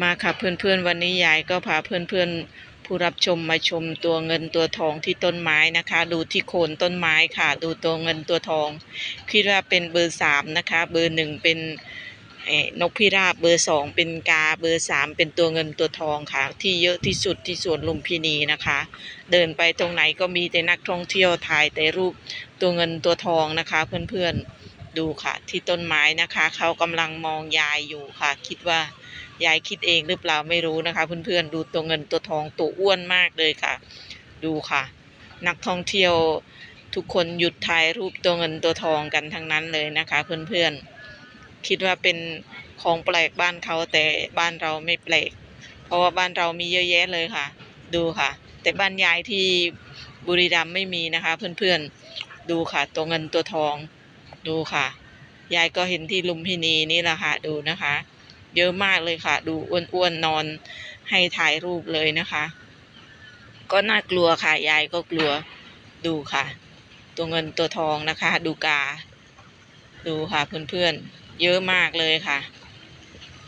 มาค่ะเพื่อนๆวันนี้ยายก็พาเพื่อนๆผู้รับชมมาชมตัวเงินตัวทองที่ต้นไม้นะคะ ดูที่โคนต้นไม้ค่ะ ดูตัวเงินตัวทอง คิดว่าเป็นเบอร์สามนะคะ เบอร์หนึ่งเป็นนกพิราบเบอร์สองเป็นกาเบอร์สามเป็นตัวเงินตัวทองค่ะ ที่เยอะที่สุดที่สวนลุมพินีนะคะ เดินไปตรงไหนก็มีแต่นักท่องเที่ยวถ่ายแต่รูปตัวเงินตัวทองนะคะเพื่อนๆ ดูค่ะ ที่ต้นไม้นะคะเขากำลังมองยายอยู่ค่ะ คิดว่ายายคิดเองหรือเปล่าไม่รู้นะคะ เพื่อนๆดูตัวเงินตัวทองตัวอ้วนมากเลยค่ะ ดูค่ะ นักท่องเที่ยวทุกคนหยุดถ่ายรูปตัวเงินตัวทองกันทั้งนั้นเลยนะคะ เพื่อนๆคิดว่าเป็นของแปลกบ้านเขาแต่บ้านเราไม่แปลก เพราะว่าบ้านเรามีเยอะแยะเลยค่ะ ดูค่ะ แต่บ้านยายที่บุรีรัมย์ไม่มีนะคะ เพื่อนๆดูค่ะ ตัวเงินตัวทอง ดูค่ะ ยายก็เห็นที่ลุมพินีนี่แหละค่ะ ดูนะคะ เยอะมากเลยค่ะ ดูอ้วนๆนอนให้ถ่ายรูปเลยนะคะ ก็น่ากลัวค่ะ ยายก็กลัว ดูค่ะ ตัวเงินตัวทองนะคะ ดูกา ดูค่ะเพื่อนๆ เยอะมากเลยค่ะ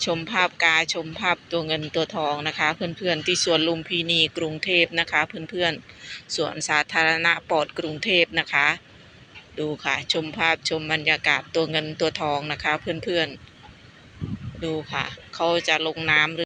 ชมภาพกาชมภาพตัวเงินตัวทองนะคะ เพื่อนๆ ที่สวนลุมพินีกรุงเทพนะคะ เพื่อนๆ สวนสาธารณะปอดกรุงเทพนะคะ ดูค่ะชมภาพชมบรรยากาศตัวเงินตัวทองนะคะ เพื่อนๆ ดูค่ะ เขาจะลงน้ำหรือ